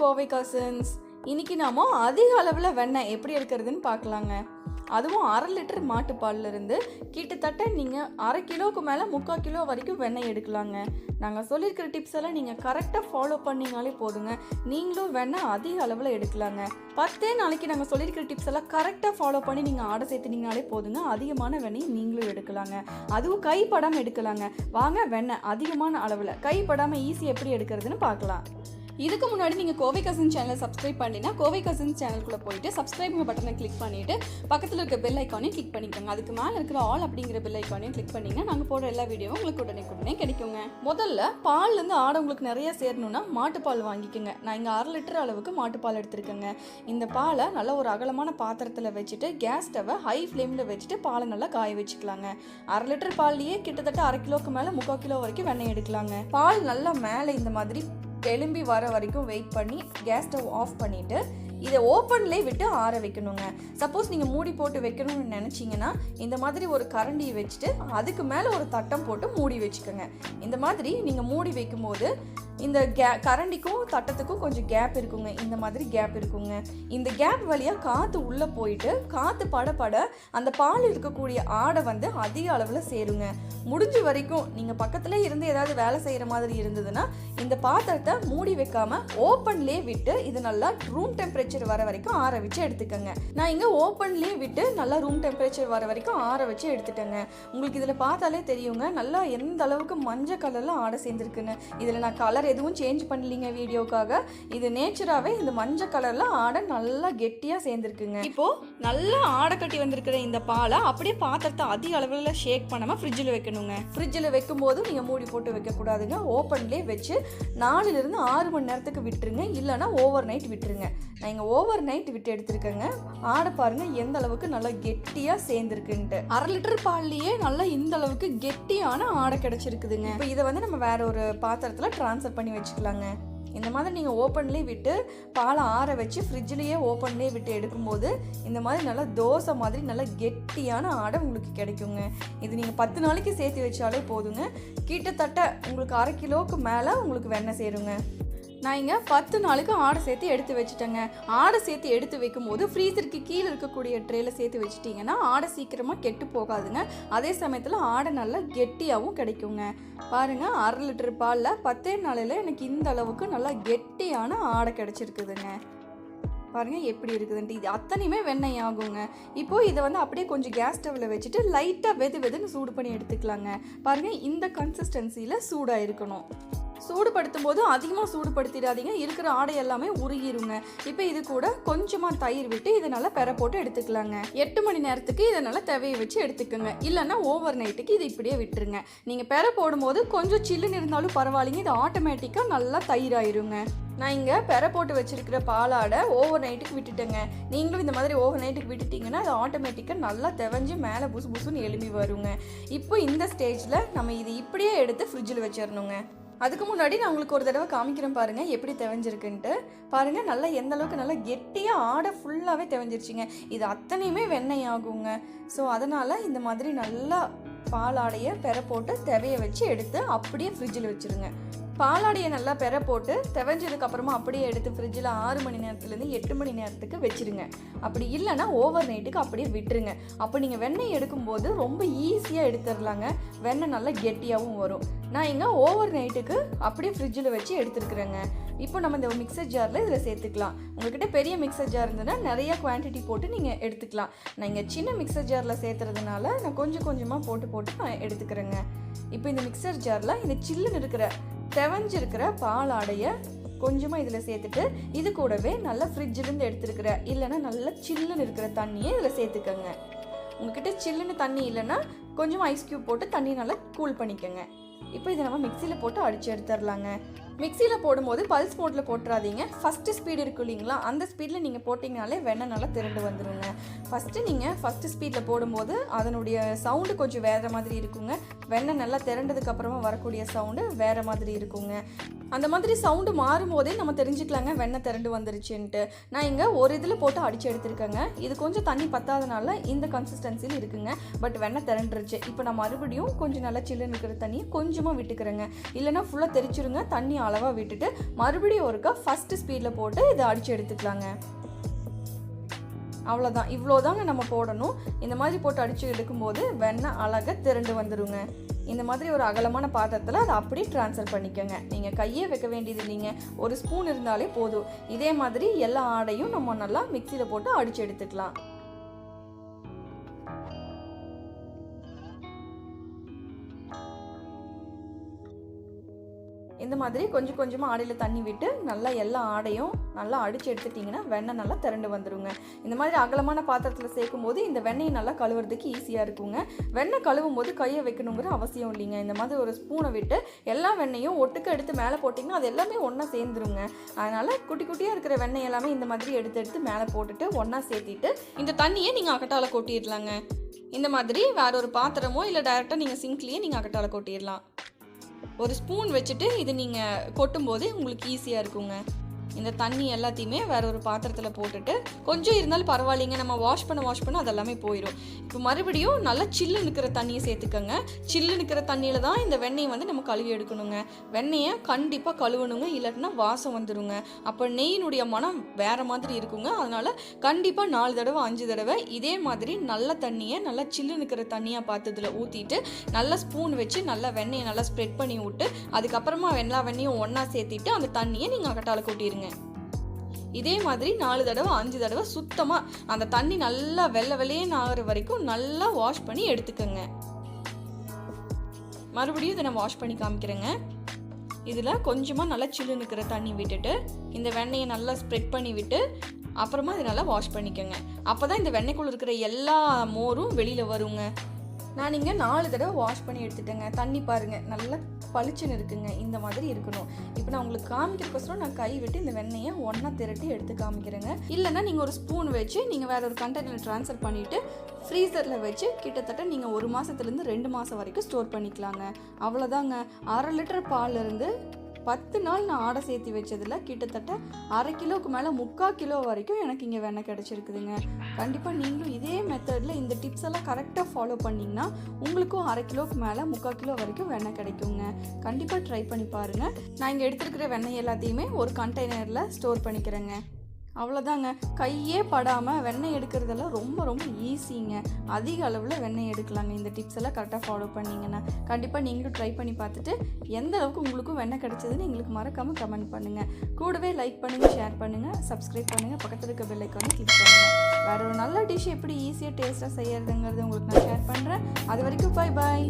Kovai cousins இன்றைக்கி நாம் அதிக அளவில் வெண்ணெய் எப்படி எடுக்கிறதுன்னு பார்க்கலாங்க. அதுவும் அரை லிட்டர் மாட்டுப்பால்லேருந்து கிட்டத்தட்ட நீங்கள் அரை கிலோவுக்கு மேலே முக்கால் கிலோ வரைக்கும் வெண்ணெய் எடுக்கலாங்க. நாங்கள் சொல்லியிருக்கிற டிப்ஸ் எல்லாம் நீங்கள் கரெக்டாக ஃபாலோ பண்ணிங்கனாலே போதுங்க. நீங்களும் வெண்ணெய் அதிக அளவில் எடுக்கலாங்க. பத்தே நாளைக்கு நாங்கள் சொல்லியிருக்கிற டிப்ஸ் எல்லாம் கரெக்டாக ஃபாலோ பண்ணி நீங்கள் ஆடை சேர்த்துனீங்கனாலே போதுங்க. அதிகமான வெண்ணெய் நீங்களும் எடுக்கலாங்க. அதுவும் கைப்படாமல் எடுக்கலாங்க. வாங்க வெண்ணெய் அதிகமான அளவில். கைப்படாமல் ஈஸி எப்படி எடுக்கிறதுன்னு பார்க்கலாம். இதுக்கு முன்னாடி நீங்கள் கோவை கசின் சேனலை சப்ஸ்கிரைப் பண்ணினா கோவை கசின்ஸ் சேனலுக்குள்ளே போயிட்டு சப்ஸ்கிரைப் பட்டனை கிளிக் பண்ணிவிட்டு பக்கத்தில் இருக்க பெல் ஐக்கானையும் கிளிக் பண்ணிக்கோங்க. அதுக்கு மேலே இருக்கிற ஆல் அப்படிங்கிற பெல் ஐக்கானையும் கிளிக் பண்ணிங்கன்னா நாங்கள் போடுற எல்லா வீடியோவும் உங்களுக்கு உடனே உடனே கிடைக்குங்க. முதல்ல பால்லேருந்து ஆடை உங்களுக்கு நிறைய சேரணும்னா மாட்டுப்பால் வாங்கிக்கோங்க. நான் இங்கே அரை லிட்டர் அளவுக்கு மாட்டுப்பால் எடுத்துருக்கேங்க. இந்த பாலை நல்ல ஒரு அகலமான பாத்திரத்தில் வச்சுட்டு கேஸ் ஸ்டவை ஹை ஃப்ளேமில் வச்சுட்டு பாலை நல்லா காய வச்சுக்கலாங்க. அரை லிட்டர் பால்லையே கிட்டத்தட்ட அரை கிலோக்கு மேலே முக்கால் கிலோ வரைக்கும் வெண்ணெய் எடுக்கலாங்க. பால் நல்லா மேலே இந்த மாதிரி எலும்பி வர வரைக்கும் வெயிட் பண்ணி கேஸ் ஸ்டவ் ஆஃப் பண்ணிவிட்டு இதை ஓப்பன்லேயே விட்டு ஆற வைக்கணுங்க. சப்போஸ் நீங்கள் மூடி போட்டு வைக்கணும்னு நினச்சிங்கன்னா இந்த மாதிரி ஒரு கரண்டியை வச்சுட்டு அதுக்கு மேலே ஒரு தட்டம் போட்டு மூடி வச்சுக்கோங்க. இந்த மாதிரி நீங்கள் மூடி வைக்கும்போது இந்த கே கரண்டிக்கும் தட்டத்துக்கும் கொஞ்சம் கேப் இருக்குங்க. இந்த மாதிரி கேப் இருக்குங்க. இந்த கேப் வழியாக காற்று உள்ளே போயிட்டு காற்று பட பட அந்த பால் இருக்கக்கூடிய ஆடை வந்து அதிக அளவில் சேருங்க. முடிஞ்ச வரைக்கும் நீங்கள் பக்கத்தில் இருந்து ஏதாவது வேலை செய்கிற மாதிரி இருந்ததுன்னா இந்த பாத்திரத்தை மூடி வைக்காமல் ஓப்பன்லேயே விட்டு இது நல்லா ரூம் டெம்பரேச்சர் வர வரைக்கும் ஆற வச்சு எடுத்துக்கோங்க. நான் இங்கே ஓப்பன்லேயே விட்டு நல்லா ரூம் டெம்பரேச்சர் வர வரைக்கும் ஆற வச்சு எடுத்துட்டேங்க. உங்களுக்கு இதில் பார்த்தாலே தெரியுங்க நல்லா எந்த அளவுக்கு மஞ்சள் கலரில் ஆடை சேர்ந்துருக்குன்னு. இதில் நான் கலர் எதுவும் சேஞ்ச் பண்ணலீங்க வீடியோக்காக. இது நேச்சராகவே இந்த மஞ்சள் கலரில் ஆடை நல்லா கெட்டியாக சேர்ந்துருக்குங்க. இப்போது நல்லா ஆடை கட்டி வந்திருக்கிற இந்த பாலை அப்படியே பாத்திரத்தை அதிக அளவில் ஷேக் பண்ணாமல் ஃப்ரிட்ஜில் வைக்கணுங்க. ஃப்ரிட்ஜில் வைக்கும்போது நீங்கள் மூடி போட்டு வைக்கக்கூடாதுங்க. ஓப்பன்லேயே வச்சு நாலுலேருந்து ஆறு மணி நேரத்துக்கு விட்டுருங்க. இல்லைனா ஓவர் நைட் விட்டுருங்க. நான் நீங்கள் ஓவர் நைட் விட்டு எடுத்திருக்கேங்க. ஆடை பாருங்கள் எந்த அளவுக்கு நல்லா கெட்டியாக சேர்ந்துருக்குன்ட்டு. அரை லிட்டர் பால்லையே நல்லா இந்த அளவுக்கு கெட்டியான ஆடை கிடச்சிருக்குதுங்க. இப்போ இதை வந்து நம்ம வேற ஒரு பாத்திரத்தில் ட்ரான்ஸ்ஃபர் பண்ணி வச்சுக்கலாங்க. இந்த மாதிரி நீங்கள் ஓப்பன்லேயே விட்டு பாலை ஆற வச்சு ஃப்ரிட்ஜ்லேயே ஓப்பன்லேயே விட்டு எடுக்கும்போது இந்த மாதிரி நல்லா தோசை மாதிரி நல்லா கெட்டியான ஆடை உங்களுக்கு கிடைக்குங்க. இது நீங்கள் பத்து நாளைக்கு சேர்த்து வச்சாலே போதுங்க. கிட்டத்தட்ட உங்களுக்கு அரை கிலோவுக்கு மேலே உங்களுக்கு வெண்ணெய் சேருங்க. நான் இங்கே பத்து நாளுக்கு ஆடை சேர்த்து எடுத்து வச்சுட்டேங்க. ஆடை சேர்த்து எடுத்து வைக்கும்போது ஃப்ரீசருக்கு கீழே இருக்கக்கூடிய ட்ரேயில் சேர்த்து வச்சுட்டிங்கன்னா ஆடை சீக்கிரமாக கெட்டு போகாதுங்க. அதே சமயத்தில் ஆடை நல்லா கெட்டியாகவும் கிடைக்குங்க. பாருங்கள் அரை லிட்டர் பாலில் பத்தே நாளையில் எனக்கு இந்த அளவுக்கு நல்லா கெட்டியான ஆடை கிடச்சிருக்குதுங்க. பாருங்கள் எப்படி இருக்குதுன்ட்டு. இது அத்தனையுமே வெண்ணெய் ஆகுங்க. இப்போது இதை வந்து அப்படியே கொஞ்சம் கேஸ் ஸ்டவ்வில் வச்சுட்டு லைட்டாக வெது வெதுன்னு சூடு பண்ணி எடுத்துக்கலாங்க. பாருங்கள் இந்த கன்சிஸ்டன்சியில் சூடாக இருக்கணும் சூடுபடுத்தும் போது அதிகமாக சூடுபடுத்திடாதீங்க. இருக்கிற ஆடை எல்லாமே உருகிருங்க. இப்போ இது கூட கொஞ்சமாக தயிர் விட்டு இதை நல்லா பெற போட்டு எடுத்துக்கலாங்க. எட்டு மணி நேரத்துக்கு இதை நல்லா தேவையை வச்சு எடுத்துக்கோங்க. இல்லைன்னா ஓவர் நைட்டுக்கு இது இப்படியே விட்டுருங்க. நீங்கள் பெற போடும்போது கொஞ்சம் சில்லுன்னு இருந்தாலும் பரவாயில்லைங்க. இது ஆட்டோமேட்டிக்காக நல்லா தயிராயிருங்க. நான் இங்கே பெற போட்டு வச்சுருக்கிற பாலாடை ஓவர் நைட்டுக்கு விட்டுட்டேங்க. நீங்களும் இந்த மாதிரி ஓவர் நைட்டுக்கு விட்டுட்டிங்கன்னா அது ஆட்டோமேட்டிக்காக நல்லா தெவஞ்சு மேலே புசு புசுன்னு எலும்பி வருங்க. இப்போ இந்த ஸ்டேஜில் நம்ம இது இப்படியே எடுத்து ஃப்ரிட்ஜில் வச்சிடணுங்க அதுக்கு முன்னாடி நான் உங்களுக்கு ஒரு தடவை காமிக்கிறேன் பாருங்க எப்படி தெவஞ்சிருக்குன்ட்டு. பாருங்க நல்லா எந்த அளவுக்கு நல்லா கெட்டியாக ஆடை ஃபுல்லாகவே தெவஞ்சிருச்சுங்க. இது அத்தனையுமே வெண்ணெய் ஆகுங்க ஸோ அதனால் இந்த மாதிரி நல்லா பாலாடையை பெற போட்டு தெவைய வச்சு எடுத்து அப்படியே ஃப்ரிட்ஜில் வச்சுருங்க. பாலாடையை நல்லா பெற போட்டு தெவஞ்சதுக்கு அப்புறமா அப்படியே எடுத்து ஃப்ரிட்ஜில் ஆறு மணி நேரத்துலேருந்து எட்டு மணி நேரத்துக்கு வச்சிருங்க. அப்படி இல்லைன்னா ஓவர் நைட்டுக்கு அப்படியே விட்டுருங்க. அப்போ நீங்கள் வெண்ணெய் எடுக்கும்போது ரொம்ப ஈஸியாக எடுத்துடலாங்க வெண்ணெய் நல்லா கெட்டியாகவும் வரும். நான் இங்கே ஓவர் நைட்டுக்கு அப்படியே ஃப்ரிட்ஜில் வச்சு எடுத்துருக்குறேங்க. இப்போ நம்ம இந்த மிக்சர் ஜாரில் இதில் சேர்த்துக்கலாம். உங்கள்கிட்ட பெரிய மிக்சர் ஜார் இருந்ததுன்னா நிறைய குவான்டிட்டி போட்டு நீங்கள் எடுத்துக்கலாம். நான் இங்கே சின்ன மிக்சர் ஜாரில் சேர்த்துறதுனால நான் கொஞ்சம் கொஞ்சமாக போட்டு போட்டு நான் எடுத்துக்கிறேங்க. இப்போ இந்த மிக்சர் ஜாரில் இந்த சில்லுன்னு இருக்கிற தெவஞ்சிருக்கிற ஆடையை கொஞ்சமாக இதில் சேர்த்துட்டு இது கூடவே நல்லா ஃப்ரிட்ஜிலேருந்து எடுத்துருக்கிற இல்லைன்னா நல்லா சில்லுன்னு இருக்கிற தண்ணியை இதில் சேர்த்துக்கோங்க. உங்ககிட்ட சில்லுன்னு தண்ணி இல்லைன்னா கொஞ்சமாக ஐஸ் க்யூப் போட்டு தண்ணி நல்லா கூல் பண்ணிக்கோங்க. இப்போ இதை நம்ம மிக்சியில் போட்டு அடித்து எடுத்துடலாங்க மிக்சியில் போடும்போது பல்ஸ் மோட்டில் போட்டுறாதீங்க. ஃபஸ்ட்டு ஸ்பீடு இருக்கும் இல்லைங்களா? அந்த ஸ்பீடில் நீங்கள் போட்டிங்கனாலே வெண்ணெய் நல்லா திரண்டு வந்துடுங்க ஃபஸ்ட்டு நீங்கள் ஃபஸ்ட்டு ஸ்பீடில் போடும்போது அதனுடைய சவுண்டு கொஞ்சம் வேறு மாதிரி இருக்குங்க. வெண்ணெய் நல்லா திரண்டதுக்கப்புறமா வரக்கூடிய சவுண்டு வேறு மாதிரி இருக்குங்க. அந்த மாதிரி சவுண்டு மாறும்போதே நம்ம தெரிஞ்சுக்கலாங்க வெண்ணெய் திரண்டு வந்துருச்சுன்ட்டு. நான் இங்கே ஒரு இதில் போட்டு அடித்து எடுத்திருக்கேங்க. இது கொஞ்சம் தண்ணி பத்தாதனால இந்த கன்சிஸ்டன்சியில் இருக்குங்க. பட் வெண்ணெய் திரண்டுருச்சு. இப்போ நான் மறுபடியும் கொஞ்சம் நல்லா சில்லுன்னு இருக்கிற தண்ணியை கொஞ்சமாக விட்டுக்கிறேங்க. இல்லைன்னா ஃபுல்லாக தெரிச்சிருங்க. தண்ணி அளவாக விட்டுட்டு மறுபடியும் ஒருக்கா ஃபஸ்ட்டு ஸ்பீடில் போட்டு இதை அடித்து எடுத்துக்கலாங்க. அவ்வளோதான் இவ்வளோதாங்க நம்ம போடணும். இந்த மாதிரி போட்டு அடித்து எடுக்கும்போது வெண்ணெய் அழகாக திரண்டு வந்துடுங்க இந்த மாதிரி ஒரு அகலமான பாத்திரத்தில் அதை அப்படியே ட்ரான்ஸ்ஃபர் பண்ணிக்கோங்க. நீங்கள் கையே வைக்க வேண்டியது இல்லைங்க. ஒரு ஸ்பூன் இருந்தாலே போதும். இதே மாதிரி எல்லா ஆடையும் நம்ம நல்லா மிக்சியில் போட்டு அடித்து எடுத்துக்கலாம். இந்த மாதிரி கொஞ்சம் கொஞ்சமாக ஆடையில் தண்ணி விட்டு நல்லா எல்லா ஆடையும் நல்லா அடித்து எடுத்துட்டிங்கன்னா வெண்ணெய் நல்லா திரண்டு வந்துருங்க. இந்த மாதிரி அகலமான பாத்திரத்தில் சேர்க்கும் போது இந்த வெண்ணெயை நல்லா கழுவுறதுக்கு ஈஸியாக இருக்குங்க. வெண்ணெய் கழுவும் போது கையை வைக்கணுங்கிற அவசியம் இல்லைங்க. இந்த மாதிரி ஒரு ஸ்பூனை விட்டு எல்லா வெண்ணையும் ஒட்டுக்க எடுத்து மேலே போட்டிங்கன்னா அது எல்லாமே ஒன்றா சேர்ந்துருங்க. அதனால் குட்டி குட்டியாக இருக்கிற வெண்ணெய் எல்லாமே இந்த மாதிரி எடுத்து எடுத்து மேலே போட்டுட்டு ஒன்றா சேர்த்திட்டு இந்த தண்ணியை நீங்கள் அகட்டால கொட்டிடலாங்க. இந்த மாதிரி வேற ஒரு பாத்திரமோ இல்லை டைரெக்டாக நீங்கள் சிங்க்லேயே நீங்கள் அகட்டால கொட்டிடலாம். ஒரு ஸ்பூன் வச்சுட்டு இது நீங்கள் கொட்டும்போது உங்களுக்கு ஈஸியாக இருக்குங்க. இந்த தண்ணி எல்லாத்தையுமே வேற ஒரு பாத்திரத்தில் போட்டுட்டு கொஞ்சம் இருந்தாலும் பரவாயில்லைங்க நம்ம வாஷ் பண்ண வாஷ் பண்ண அதெல்லாமே போயிடும் இப்போ மறுபடியும் நல்லா சில்லு நிற்கிற தண்ணியை சேர்த்துக்கோங்க. சில்லு நிற்கிற தண்ணியில் தான் இந்த வெண்ணெயை வந்து நம்ம கழுவி எடுக்கணுங்க. வெண்ணெயை கண்டிப்பாக கழுவணுங்க இல்லாட்டினா வாசம் வந்துடுங்க அப்போ நெய்யினுடைய மனம் வேற மாதிரி இருக்குங்க. அதனால கண்டிப்பாக நாலு தடவை அஞ்சு தடவை இதே மாதிரி நல்ல தண்ணியை நல்லா சில்லு நிற்கிற தண்ணியாக பார்த்து இதில் ஊற்றிட்டு நல்லா ஸ்பூன் வச்சு நல்லா வெண்ணெயை நல்லா ஸ்ப்ரெட் பண்ணி விட்டு அதுக்கப்புறமா எல்லா வெண்ணையும் ஒன்றா சேர்த்திட்டு அந்த தண்ணியை நீங்கள் அகட்டால கூட்டிடுங்க இதே மாதிரி நாலு தடவை அஞ்சு தடவை சுத்தமாக அந்த தண்ணி நல்லா வெள்ளை வெள்ளையேன்னு ஆகிற வரைக்கும் நல்லா வாஷ் பண்ணி எடுத்துக்கோங்க. மறுபடியும் இதை நான் வாஷ் பண்ணி காமிக்கிறேங்க. இதில் கொஞ்சமாக நல்லா சில்லு நிற்கிற தண்ணி விட்டுட்டு இந்த வெண்ணெயை நல்லா ஸ்ப்ரெட் பண்ணி விட்டு அப்புறமா இதை நல்லா வாஷ் பண்ணிக்கோங்க. அப்போ தான் இந்த வெண்ணெய்க்குள்ள இருக்கிற எல்லா மோரும் வெளியில் வருங்க. நான் இங்கே நாலு தடவை வாஷ் பண்ணி எடுத்துட்டேங்க. தண்ணி பாருங்கள் நல்லா பளிச்சுன்னு இருக்குங்க. இந்த மாதிரி இருக்கணும். இப்போ நான் உங்களுக்கு காமிக்கிறக்கோசரம் நான் கை விட்டு இந்த வெண்ணெயை ஒன்றா திரட்டி எடுத்து காமிக்கிறேங்க. இல்லைன்னா நீங்கள் ஒரு ஸ்பூன் வச்சு நீங்கள் வேற ஒரு கண்டெய்னர் ட்ரான்ஸ்ஃபர் பண்ணிவிட்டு ஃப்ரீசரில் வச்சு கிட்டத்தட்ட நீங்கள் ஒரு மாதத்துலேருந்து ரெண்டு மாதம் வரைக்கும் ஸ்டோர் பண்ணிக்கலாங்க. அவ்வளோதாங்க அரை லிட்டர் பால்லேருந்து பத்து நாள் நான் ஆடை சேர்த்து வச்சதில் கிட்டத்தட்ட அரை கிலோவுக்கு மேலே முக்கால் கிலோ வரைக்கும் எனக்கு இங்கே வெண்ணெய் கிடச்சிருக்குதுங்க. கண்டிப்பாக நீங்களும் இதே மெத்தடில் இந்த டிப்ஸ் எல்லாம் கரெக்டாக ஃபாலோ பண்ணிங்கன்னா உங்களுக்கும் அரை கிலோவுக்கு மேலே முக்கால் கிலோ வரைக்கும் வெண்ணெய் கிடைக்குங்க. கண்டிப்பாக ட்ரை பண்ணி பாருங்கள் நான் இங்கே எடுத்துருக்கிற வெண்ணெய் எல்லாத்தையுமே ஒரு கண்டெய்னரில் ஸ்டோர் பண்ணிக்கிறேங்க. அவ்வளோதாங்க கையே படாமல் வெண்ணெய் எடுக்கிறதெல்லாம் ரொம்ப ரொம்ப ஈஸிங்க அதிக அளவில் வெண்ணெய் எடுக்கலாங்க. இந்த டிப்ஸ் எல்லாம் கரெக்டாக ஃபாலோ பண்ணிங்கன்னா. கண்டிப்பாக நீங்களும் ட்ரை பண்ணி பார்த்துட்டு எந்த அளவுக்கு உங்களுக்கும் வெண்ணெய் கிடைச்சதுன்னு எங்களுக்கு மறக்காமல் கமெண்ட் பண்ணுங்கள் கூடவே லைக் பண்ணுங்கள் ஷேர் பண்ணுங்கள் சப்ஸ்கிரைப் பண்ணுங்கள் பக்கத்தில் இருக்க பெல் கிளிக் பண்ணுங்கள் வேற ஒரு நல்ல டிஷ் எப்படி ஈஸியாக டேஸ்ட்டாக செய்யறதுங்கிறது உங்களுக்கு நான் ஷேர் பண்ணுறேன் அது வரைக்கும் பை பாய்